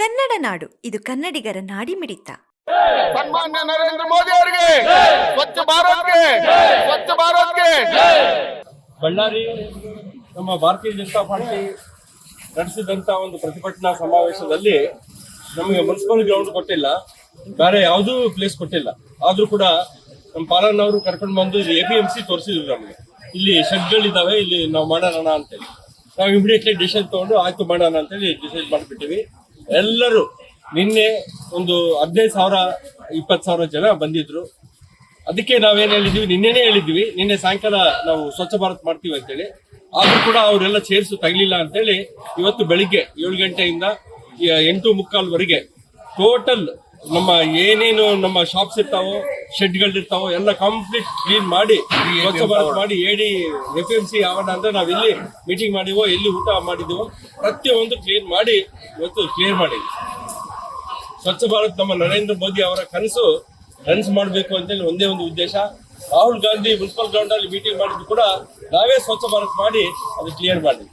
ಕನ್ನಡ ನಾಡು ಇದು ಕನ್ನಡಿಗರ ನಾಡಿಮಿಡಿತ. ಸನ್ಮಾನ್ಯ ನರೇಂದ್ರ ಮೋದಿ ಅವರಿಗೆ ಸ್ವಚ್ಛ ಭಾರತ್ಗೆ ಸ್ವಚ್ಛ ಭಾರತ್ಗೆ. ಬಳ್ಳಾರಿ ನಮ್ಮ ಭಾರತೀಯ ಜನತಾ ಪಾರ್ಟಿ ನಡೆಸಿದಂತ ಒಂದು ಪ್ರತಿಭಟನಾ ಸಮಾವೇಶದಲ್ಲಿ ನಮಗೆ ಮುನ್ಸಿಪಲ್ ಗ್ರೌಂಡ್ ಕೊಟ್ಟಿಲ್ಲ ಬೇರೆ ಯಾವುದೂ ಪ್ಲೇಸ್ ಕೊಟ್ಟಿಲ್ಲ. ಆದ್ರೂ ಕೂಡ ನಮ್ಮ ಪಾಲನ್ ಅವರು ಕರ್ಕೊಂಡು ಬಂದು ಎ ಪಿ ಎಂ ಸಿ ತೋರಿಸಿದ್ರು ನಮಗೆ. ಇಲ್ಲಿ ಶೆಡ್ಗಳಿದ್ದಾವೆ ಇಲ್ಲಿ ನಾವು ಮಾಡೋಣ ಅಂತೇಳಿ ನಾವು ಇಮಿಡಿಯೇಟ್ಲಿ ಡಿಸೈಡ್ ತಗೊಂಡು ಆಯ್ತು ಮಾಡೋಣ ಅಂತೇಳಿ ಡಿಸೈಡ್ ಮಾಡಿಬಿಟ್ಟಿವಿ. ಎಲ್ಲರೂ ನಿನ್ನೆ ಒಂದು ಹದಿನೈದು ಸಾವಿರ, ಇಪ್ಪತ್ತು ಸಾವಿರ ಜನ ಬಂದಿದ್ರು. ಅದಕ್ಕೆ ನಾವೇನ್ ಹೇಳಿದ್ವಿ? ನಿನ್ನೆನೇ ಹೇಳಿದ್ವಿ. ನಿನ್ನೆ ಸಾಯಂಕಾಲ ನಾವು ಸ್ವಚ್ಛ ಭಾರತ್ ಮಾಡ್ತೀವಿ ಅಂತೇಳಿ. ಆದ್ರೂ ಕೂಡ ಅವರೆಲ್ಲ ಚೇರ್ಸ್ ತಗಲಿಲ್ಲ ಅಂತೇಳಿ ಇವತ್ತು ಬೆಳಿಗ್ಗೆ ಏಳು ಗಂಟೆಯಿಂದ ಎಂಟು ಮುಕ್ಕಾಲ್ವರೆಗೆ ಟೋಟಲ್ ನಮ್ಮ ಏನೇನು ನಮ್ಮ ಶಾಪ್ಸ್ ಇರ್ತಾವೋ ಶೆಡ್ಗಳಿರ್ತಾವೋ ಎಲ್ಲ ಕಂಪ್ಲೀಟ್ ಕ್ಲೀನ್ ಮಾಡಿ ಸ್ವಚ್ಛ ಭಾರತ್ ಮಾಡಿ ಹೇಳಿ ಎಫ್ ಎಂ ಸಿ ಅಂದ್ರೆ ನಾವ್ ಇಲ್ಲಿ ಮೀಟಿಂಗ್ ಮಾಡಿವೋ ಎಲ್ಲಿ ಊಟ ಮಾಡಿದೀವೋ ಪ್ರತಿಯೊಂದು ಕ್ಲೀನ್ ಮಾಡಿ ಇವತ್ತು ಕ್ಲಿಯರ್ ಮಾಡಿ. ಸ್ವಚ್ಛ ಭಾರತ್ ನಮ್ಮ ನರೇಂದ್ರ ಮೋದಿ ಅವರ ಕನಸು ಕನಸು ಮಾಡಬೇಕು ಅಂತೇಳಿ ಒಂದೇ ಒಂದು ಉದ್ದೇಶ. ರಾಹುಲ್ ಗಾಂಧಿ ಮುನ್ಸಿಪಲ್ ಗ್ರೌಂಡ್ ಅಲ್ಲಿ ಮೀಟಿಂಗ್ ಮಾಡಿದ್ರು ಕೂಡ ನಾವೇ ಸ್ವಚ್ಛ ಭಾರತ್ ಮಾಡಿ ಅದು ಕ್ಲಿಯರ್ ಮಾಡಿದ್ವಿ